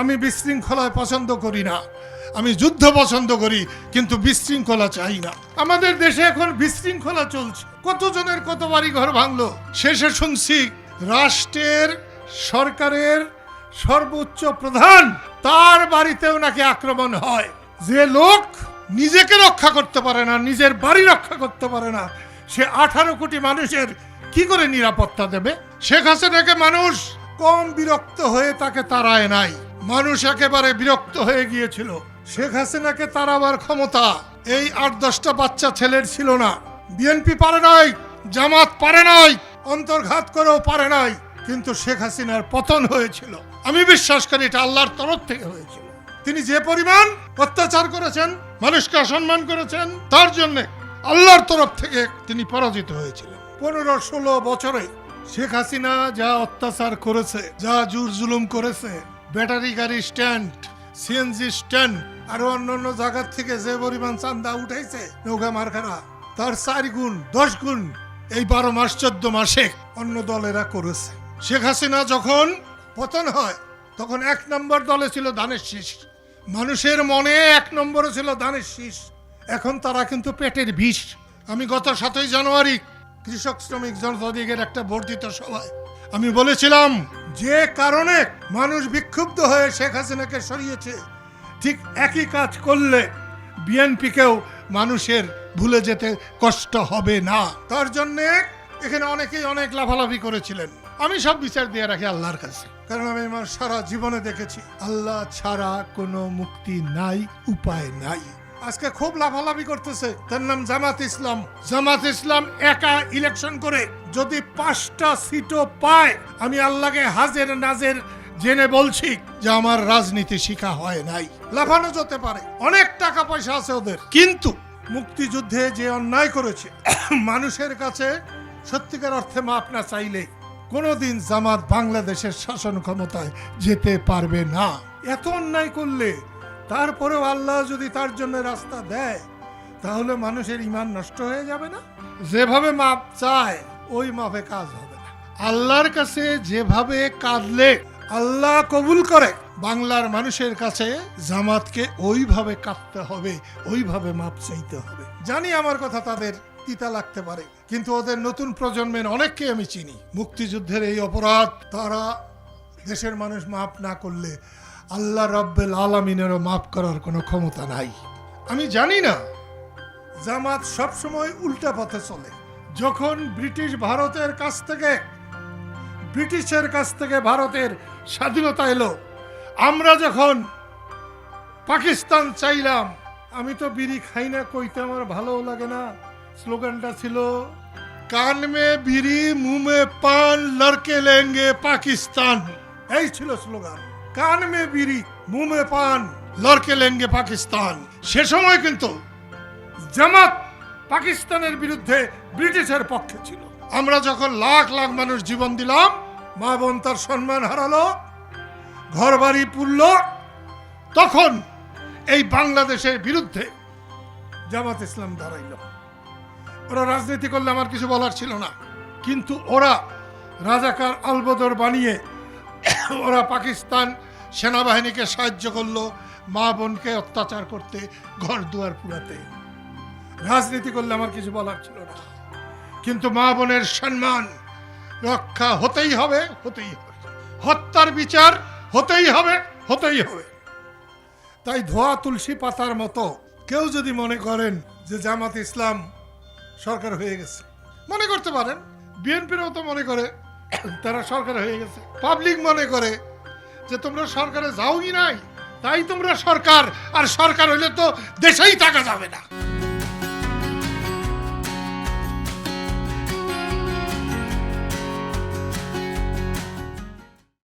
আমি বিশৃঙ্খলায় পছন্দ করি না। আমি যুদ্ধ পছন্দ করি, কিন্তু বিশৃঙ্খলা চাই না। আমাদের দেশে এখন বিশৃঙ্খলা চলছে। কতজনের কত বাড়ি ঘর ভাঙলো? শেষে শুনছি, রাষ্ট্রের সরকারের সর্বোচ্চ প্রধান, তার বাড়িতেও নাকি আক্রমণ হয়। যে লোক নিজেকে রক্ষা করতে পারে না, নিজের বাড়ি রক্ষা করতে পারে না, সে আঠারো কোটি মানুষের কি করে নিরাপত্তা দেবে? শেখ হাসিনাকে মানুষ কম বিরক্ত হয়ে তাকে তাড়ায় নাই। মানুষ একেবারে বিরক্ত হয়ে গিয়েছিল। শেখ হাসিনাকে তাড়াবার ক্ষমতা এই আট, দশটা বাচ্চা ছেলের ছিল না। বিএনপি পারে নাই, জামাত পারে নাই, অন্তর্ঘাত করেও পারে নাই, কিন্তু শেখ হাসিনার পতন হয়েছিল। আমি বিশ্বাস করি এটা আল্লাহর তরফ থেকে হয়েছিল। তিনি যে পরিমাণ অত্যাচার করেছেন, মানুষকে অসম্মান করেছেন, তার জন্য আল্লাহর তরফ থেকে তিনি পরাজিত হয়েছিলেন। পনেরো, ষোলো বছরে শেখ হাসিনা যা অত্যাচার করেছে, যা জুর জুলুম করেছে, ব্যাটারি গাড়ি স্ট্যান্ড সিএনজি স্ট্যান্ড, আরও অন্যান্য জায়গার থেকে যে পরিমাণ চান্দা উঠাইছে, নৌকা মার্কারা তার চার গুণ, দশ গুণ, এই বারো মাস, চোদ্দ মাসে অন্য দলেরা করেছে। শেখ হাসিনা যখন পতন হয়, তখন এক নম্বর দলে ছিল ধানের শীষ। মানুষের মনে এক নম্বরে ছিল ধানের শীষ। এখন তারা কিন্তু পেটের বিষ। আমি গত সাতই জানুয়ারি কৃষক শ্রমিক জনতাদিগের একটা বর্ধিত সভায়। আমি বলেছিলাম, যে কারণে মানুষ বিক্ষুব্ধ হয়ে শেখ হাসিনাকে সরিয়েছে, ঠিক একই কাজ করলে বিএনপিকেও মানুষের ভুলে যেতে কষ্ট হবে না। তার জন্যে এখানে অনেকেই অনেক লাফালাফি করেছিলেন। আমি সব বিচার দিয়ে রাখি আল্লাহর কাছে। কারণ আমি আমার সারা জীবনে দেখেছি, আল্লাহ ছাড়া কোনো মুক্তি নাই, উপায় নাই। আজকে খুব লাভালাভি করতেছে। তার নাম জামাত ইসলাম। জামাত ইসলাম একা ইলেকশন করে, যদি পাঁচটা সিটও পায়, আমি আল্লাহকে হাজের নাজের জেনে বলছি যে আমার রাজনীতি শিখা হয় নাই। লাফানো যেতে পারে, অনেক টাকা পয়সা আছে ওদের। কিন্তু মুক্তিযুদ্ধে যে অন্যায় করেছে, মানুষের কাছে সত্যিকার অর্থে মাপ না চাইলে কোনোদিন জামাত বাংলাদেশের শাসন ক্ষমতায় যেতে পারবে না। এত অন্যায় করলে তারপরেও আল্লাহ যদি তার জন্য রাস্তা দেয়, তাহলে মানুষের ইমান নষ্ট হয়ে যাবে না? যেভাবে মাপ চায়, ওই মাপে কাজ হবে না। আল্লাহর কাছে যেভাবে কাঁদলে, আল্লাহ কবুল করে, বাংলার মানুষের কাছে জামাতকে ওইভাবে কাঁদতে হবে, ওইভাবে মাপ চাইতে হবে। জানি আমার কথা তাদের তিতা লাগতে পারে, কিন্তু ওদের নতুন প্রজন্মের অনেককে আমি চিনি। মুক্তিযুদ্ধের এই অপরাধ, তারা দেশের মানুষ মাপ না করলে আল্লাহ রব্বেল আলমিনেরও মাফ করার কোনো ক্ষমতা নাই। আমি জানি না, জামাত সবসময় উল্টা পথে চলে। যখন ব্রিটিশ ভারতের কাছ থেকে, ব্রিটিশের কাছ থেকে ভারতের স্বাধীনতা এলো, আমরা যখন পাকিস্তান চাইলাম, আমি তো বিড়ি খাই না, কইতে আমার ভালো লাগে না। স্লোগানটা ছিল, কান মে বিড়ি মুমে পান, লড়কে লেঙ্গে পাকিস্তান। এই ছিল স্লোগান। কান মে বিড়ি মুমে পান, লড়কে লেঙ্গে পাকিস্তান। সে সময় কিন্তু জামাত পাকিস্তানের বিরুদ্ধে ব্রিটিশের পক্ষে ছিল। আমরা যখন লাখ লাখ মানুষ জীবন দিলাম, মা বোন তার সম্মান হারালো ঘর বাড়ি পুরল তখন এই বাংলাদেশের বিরুদ্ধে জামাত ইসলাম দাঁড়াইল। ওরা রাজনীতি করলে আমার কিছু বলার ছিল না, কিন্তু ওরা রাজাকার আলবদর বানিয়ে ওরা পাকিস্তান সেনাবাহিনীকে সাহায্য করল, মা বোনকে অত্যাচার করতে, ঘর দুয়ার পুরাতে রাজনীতি করলে আমার কিছু বলার ছিল না। কিন্তু মা বোনের সম্মান রক্ষা হতেই হবে হতেই হবে। হত্যার বিচার হতেই হবে হতেই হবে। তাই ধোয়া তুলসী পাতার মতো কেউ যদি মনে করেন যে জামাত ইসলাম সরকার হয়ে গেছে, মনে করতে পারেন। বিএনপিরও তো মনে করে তারা সরকার হয়ে গেছে। পাবলিক মনে করে যে তোমরা সরকারে যাও কি নাই, তাই তোমরা সরকার, আর সরকার হলে তো দেশেই থাকা যাবে না।